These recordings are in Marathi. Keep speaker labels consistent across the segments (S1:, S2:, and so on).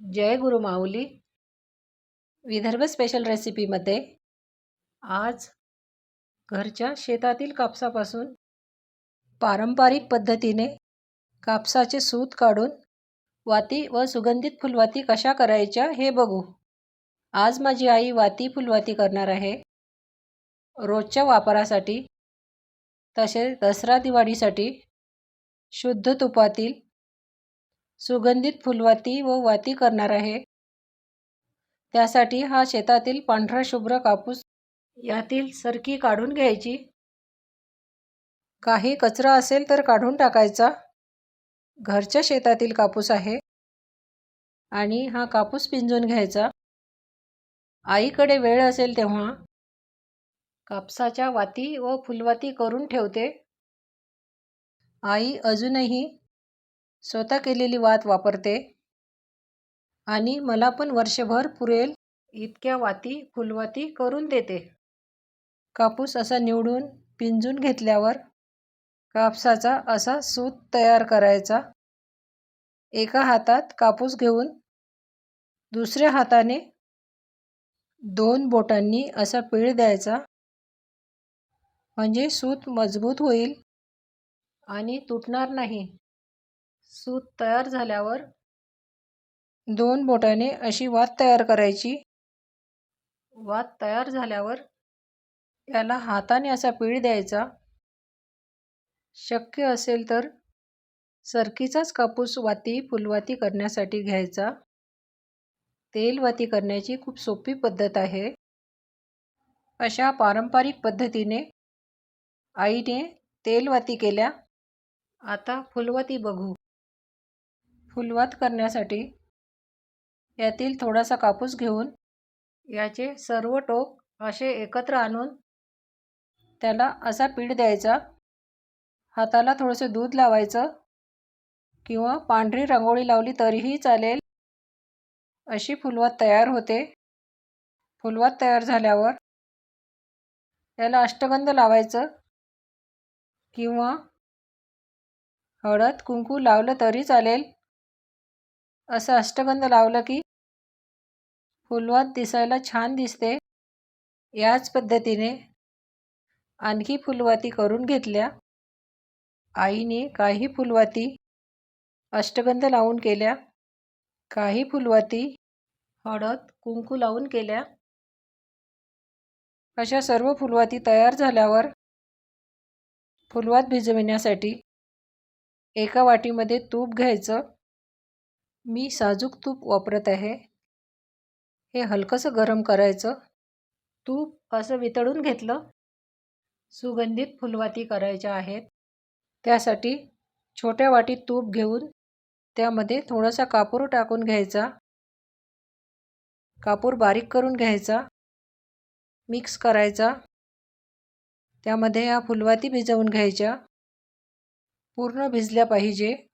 S1: जय गुरु माऊली. विदर्भ स्पेशल रेसिपीमध्ये आज घरच्या शेतातील कापसापासून पारंपरिक पद्धतीने कापसाचे सूत काढून वाती व सुगंधित फुलवाती कशा करायच्या हे बघू. आज माझी आई वाती फुलवाती करणार आहे. रोजच्या वापरासाठी तसेच दसरा दिवाळीसाठी शुद्ध तुपातील सुगंधित फुलवाती व वाती करणार आहे. त्यासाठी हा शेतातील पांढरा शुभ्र कापूस यातील सरकी काढून घ्यायची. काही कचरा असेल तर काढून टाकायचा. घरच्या शेतातील कापूस आहे आणि हा कापूस पिंजून घ्यायचा. आईकडे वेळ असेल तेव्हा कापसाच्या वाती व फुलवाती करून ठेवते. आई अजूनही स्वतः केलेली वात वापरते. आणि मला पण वर्षभर पुरेल इतक्या वाती फुलवाती करून देते. कापूस असा निवडून पिंजून घेतल्यावर कापसाचा असा सूत तयार करायचा. एका हातात कापूस घेऊन दुसऱ्या हाताने दोन बोटांनी असा पीळ द्यायचा. म्हणजे सूत मजबूत होईल आणि तुटणार नाही. सूत तयार झाल्यावर दोन बोटाने अशी वात तयार करायची. वात तयार झाल्यावर याला हाताने असा पीळ द्यायचा. शक्य असेल तर सरकीचाच कापूस वाती फुलवाती करण्यासाठी घ्यायचा. तेलवाती करण्याची खूप सोपी पद्धत आहे. अशा पारंपरिक पद्धतीने आईने तेलवाती केल्या. आता फुलवाती बघू. फुलवात करण्यासाठी यातील थोडासा कापूस घेऊन याचे सर्व टोक असे एकत्र आणून त्याला असा पीठ द्यायचा. हाताला थोडंसं दूध लावायचं किंवा पांढरी रांगोळी लावली तरीही चालेल अशी फुलवात तयार होते. फुलवात तयार झाल्यावर त्याला अष्टगंध लावायचं किंवा हळद कुंकू लावलं तरी चालेल. असं अष्टगंध लावलं की फुलवात दिसायला छान दिसते. याच पद्धतीने आणखी फुलवाती करून घेतल्या. आईने काही फुलवाती अष्टगंध लावून केल्या. काही फुलवाती हळद कुंकू लावून केल्या. अशा सर्व फुलवाती तयार झाल्यावर फुलवात भिजविण्यासाठी एका वाटीमध्ये तूप घ्यायचं. मी साजूक तूप वापरत आहे. हे हलकंसं गरम करायचं. तूप असं वितळून घेतलं. सुगंधित फुलवाती करायच्या आहेत. त्यासाठी छोट्या वाटीत तूप घेऊन त्यामध्ये थोडासा कापूर टाकून घ्यायचा. कापूर बारीक करून घ्यायचा. मिक्स करायचा. त्यामध्ये या फुलवाती भिजवून घ्यायच्या. पूर्ण भिजल्या पाहिजे.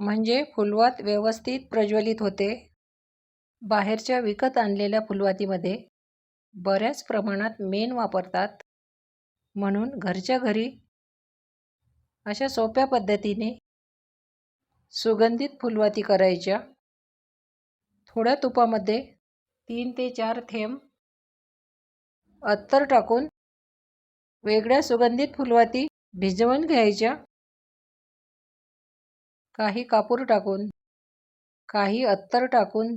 S1: म्हणजे फुलवात व्यवस्थित प्रज्वलित होते. बाहेरच्या विकत आणलेल्या फुलवातीमध्ये बऱ्याच प्रमाणात मेण वापरतात. म्हणून घरच्या घरी अशा सोप्या पद्धतीने सुगंधित फुलवाती करायच्या. थोड्या तुपामध्ये तीन ते चार थेंब अत्तर टाकून वेगळ्या सुगंधित फुलवाती भिजवून घ्यायच्या. काही कापूर टाकून काही अत्तर टाकून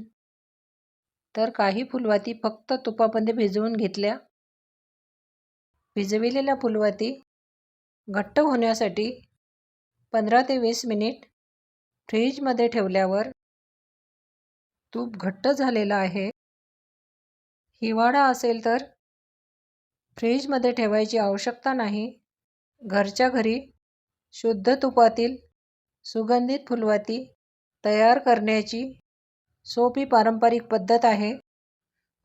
S1: तर काही फुलवाती फक्त तुपामध्ये भिजवून घेतल्या. भिजविलेल्या फुलवाती घट्ट होण्यासाठी पंधरा ते वीस मिनिट फ्रीजमध्ये ठेवल्यावर तूप घट्ट झालेलं आहे. हिवाळा असेल तर फ्रीजमध्ये ठेवायची आवश्यकता नाही. घरच्या घरी शुद्ध तुपातील सुगंधित फुलवाती तयार करण्याची सोपी पारंपरिक पद्धत आहे.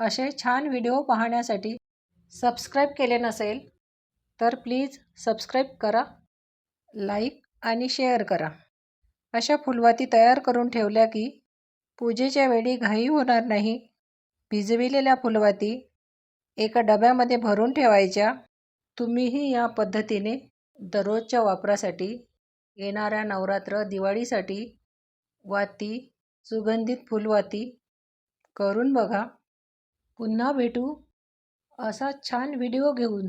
S1: असे छान व्हिडिओ पाहण्यासाठी सबस्क्राईब केले नसेल तर प्लीज सबस्क्राईब करा लाईक आणि शेअर करा. अशा फुलवाती तयार करून ठेवल्या की पूजेच्या वेळी घाई होणार नाही. भिजविलेल्या फुलवाती एका डब्यामध्ये भरून ठेवायच्या. तुम्हीही या पद्धतीने दररोजच्या वापरासाठी येणाऱ्या नवरात्र दिवाळीसाठी वाती सुगंधित फुलवाती करून बघा. पुन्हा भेटू असा छान व्हिडिओ घेऊन.